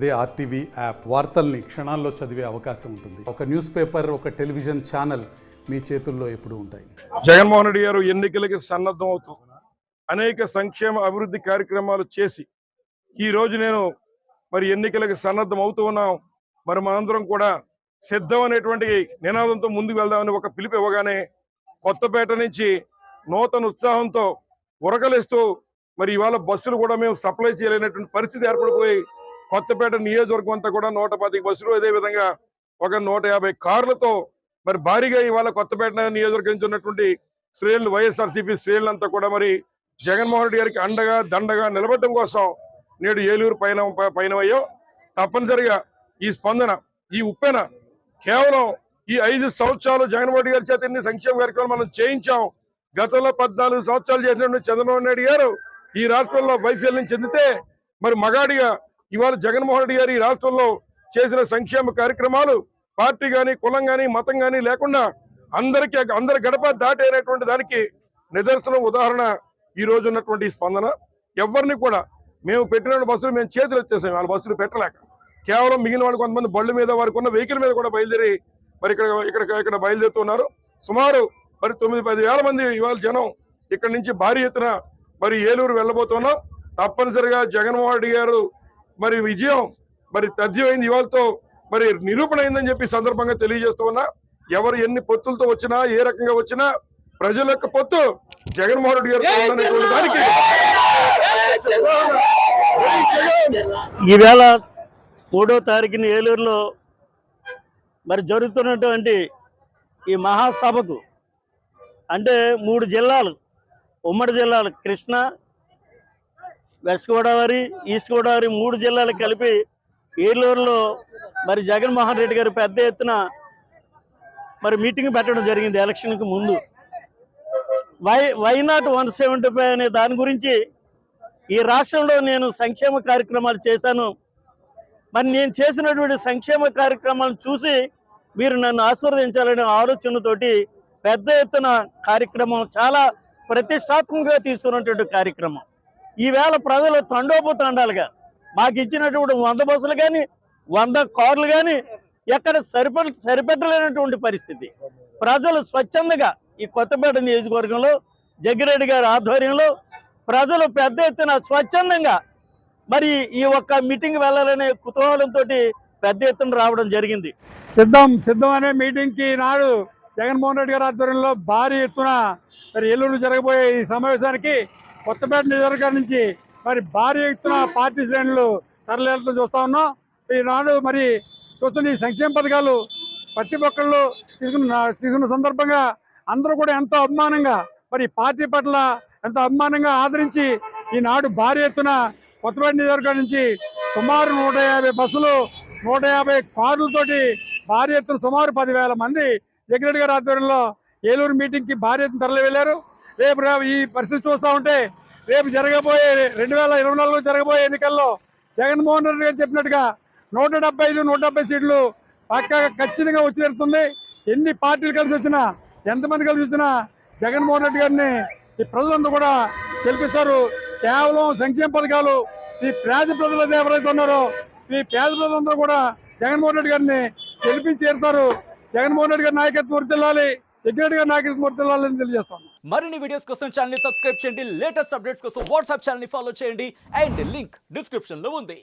అదే RTV app వార్తల్ని క్షణాల్లో చదివే అవకాశం ఉంటుంది. ఒక న్యూస్ పేపర్ ఒక టెలివిజన్ ఛానల్ మీ చేతుల్లో ఎప్పుడు ఉంటాయి. జగన్మోహన్ రెడ్డి గారు ఎన్నికలకి సన్నద్ధం అవుతూ అనేక సంక్షేమ అభివృద్ధి కార్యక్రమాలు చేసి ఈ రోజు నేను మరి ఎన్నికలకి సన్నద్ధం అవుతూ ఉన్నాం. మరి మనందరం కూడా సిద్ధం అనేటువంటి నినాదంతో ముందుకు వెళ్దామని ఒక పిలుపు ఇవ్వగానే కొత్తపేట నుంచి నూతన ఉత్సాహంతో ఉరకలేస్తూ మరి ఇవాళ బస్సులు కూడా మేము సప్లై చేయలేనటువంటి పరిస్థితి ఏర్పడిపోయి కొత్తపేట నియోజకవర్గం అంతా కూడా నూట పది బస్సులు అదే విధంగా ఒక నూట యాభై కార్లతో మరి భారీగా ఇవాళ కొత్తపేట నియోజకవర్గం నుంచి ఉన్నటువంటి శ్రేణులు వైఎస్ఆర్సీపీ శ్రేణులంతా కూడా మరి జగన్మోహన్ రెడ్డి గారికి అండగా దండగా నిలబడటం కోసం నేడు ఏలూరు పైన పైనమయ్యో తప్పనిసరిగా ఈ స్పందన ఈ ఉప్పెన కేవలం ఈ ఐదు సంవత్సరాలు జగన్మోహన్ రెడ్డి గారి చేత ఎన్ని సంక్షేమ కార్యక్రమాలు మనం చేయించాం గతంలో పద్నాలుగు సంవత్సరాలు చేసినటువంటి చంద్రబాబు నాయుడు గారు ఈ రాష్ట్రంలో వైఫల్యం చెందితే మరి మగాడిగా ఇవాళ జగన్మోహన్ రెడ్డి గారు ఈ రాష్ట్రంలో చేసిన సంక్షేమ కార్యక్రమాలు పార్టీ కానీ కులం కానీ మతం కానీ లేకుండా అందరికీ అందరి గడప దాటైనటువంటి దానికి నిదర్శనం ఉదాహరణ ఈ రోజు ఉన్నటువంటి స్పందన. ఎవరిని కూడా మేము పెట్టిన బస్సులు మేము చేతులు వచ్చేసాం వాళ్ళ బస్సులు పెట్టలేక. కేవలం మిగిలిన వాళ్ళు కొంతమంది బళ్ళు మీద వారికి ఉన్న వెహికల్ మీద కూడా బయలుదేరి మరి ఇక్కడ ఇక్కడ ఇక్కడ బయలుదేరుతున్నారు సుమారు మరి తొమ్మిది పది వేల మంది ఇవాళ జనం ఇక్కడ నుంచి భారీ ఎత్తున మరి ఏలూరు వెళ్ళబోతున్నాం. తప్పనిసరిగా జగన్మోహన్ రెడ్డి గారు మరి విజయం మరి తథ్యమైంది ఇవాళతో మరి నిరూపణ అయిందని చెప్పి సందర్భంగా తెలియజేస్తూ ఉన్నా ఎవరు ఎన్ని పొత్తులతో వచ్చినా ఏ రకంగా వచ్చినా ప్రజల యొక్క పొత్తు జగన్మోహన్ రెడ్డి గారు దానికి! ఈవేళ మూడో తారీఖున ఏలూరులో మరి జరుగుతున్నటువంటి ఈ మహాసభకు అంటే మూడు జిల్లాలు ఉమ్మడి జిల్లాలు కృష్ణా వెస్ట్ గోదావరి ఈస్ట్ గోదావరి మూడు జిల్లాలు కలిపి ఏలూరులో మరి జగన్మోహన్ రెడ్డి గారు పెద్ద ఎత్తున మరి మీటింగ్ పెట్టడం జరిగింది ఎలక్షన్కి ముందు. Why why not one seventy five అనే దాని గురించి ఈ రాష్ట్రంలో నేను సంక్షేమ కార్యక్రమాలు చేశాను. మరి నేను చేసినటువంటి సంక్షేమ కార్యక్రమాలను చూసి మీరు నన్ను ఆశీర్వదించాలనే ఆలోచనతోటి పెద్ద ఎత్తున కార్యక్రమం చాలా ప్రతిష్టాత్మకంగా తీసుకున్నటువంటి కార్యక్రమం. ఈవేళ ప్రజలు తండోపతండాలుగా మాకు ఇచ్చినటువంటి వంద బస్సులు కానీ వంద కార్లు కానీ ఎక్కడ సరిప సరిపెట్టలేనటువంటి పరిస్థితి. ప్రజలు స్వచ్ఛందంగా ఈ కొత్తపేట నియోజకవర్గంలో జగ్గిరెడ్డి గారి ఆధ్వర్యంలో ప్రజలు పెద్ద ఎత్తున స్వచ్ఛందంగా మరి ఈ ఒక్క మీటింగ్ వెళ్ళాలనే కుతూహలంతో పెద్ద ఎత్తున రావడం జరిగింది. సిద్ధం సిద్ధం అనే మీటింగ్కి నాడు జగన్మోహన్ రెడ్డి గారి ఆధ్వర్యంలో భారీ ఎత్తున మరి ఏలూరు జరగబోయే ఈ సమావేశానికి కొత్తపేట నియోజకవర్గం నుంచి మరి భారీ ఎత్తున పార్టీ శ్రేణులు తరలితో చూస్తా ఉన్నాం. ఈనాడు మరి చూస్తున్న ఈ సంక్షేమ పథకాలు ప్రతి ఒక్కళ్ళు తీసుకున్న తీసుకున్న సందర్భంగా అందరూ కూడా ఎంతో అభిమానంగా మరి పార్టీ పట్ల ఎంతో అభిమానంగా ఆదరించి ఈనాడు భారీ ఎత్తున కొత్తపేట నియోజకవర్గం నుంచి సుమారు నూట యాభై బస్సులు నూట యాభై కార్లతోటి భారీ ఎత్తున సుమారు పదివేల మంది జగన్ గారి ఆధ్వర్యంలో ఏలూరు మీటింగ్కి భారీ ఎత్తున తరలి వెళ్ళారు. రేపు ఈ పరిస్థితి చూస్తూ ఉంటే రేపు జరగబోయే రెండు వేల ఇరవై నాలుగులో జరగబోయే ఎన్నికల్లో జగన్మోహన్ రెడ్డి గారు చెప్పినట్టుగా నూట డెబ్బై ఐదు నూట డెబ్బై సీట్లు పక్కాగా ఖచ్చితంగా వచ్చి తీరుతుంది. ఎన్ని పార్టీలు కలిసి వచ్చినా ఎంతమంది కలిసి వచ్చినా జగన్మోహన్ రెడ్డి గారిని ఈ ప్రజలందరూ కూడా గెలిపిస్తారు. కేవలం సంక్షేమ పథకాలు ఈ పేద ప్రజలు ఎవరైతే ఉన్నారో ఈ పేద ప్రజలందరూ కూడా జగన్మోహన్ రెడ్డి గారిని గెలిపించి తీరుతారు. జగన్మోహన్ రెడ్డి గారి నాయకత్వం వర్తిల్లాలి సెక్యూరిటీ గారి నాయకత్వం వర్తిల్లాలని తెలియజేస్తాను మరిన్ని వీడియోస్ కోసం ఛానల్ సబ్స్క్రైబ్ చేయండి. లేటెస్ట్ అప్డేట్స్ కోసం వాట్సాప్ ఛానల్ ఫాలో చేయండి. అండ్ లింక్ డిస్క్రిప్షన్లో ఉంది.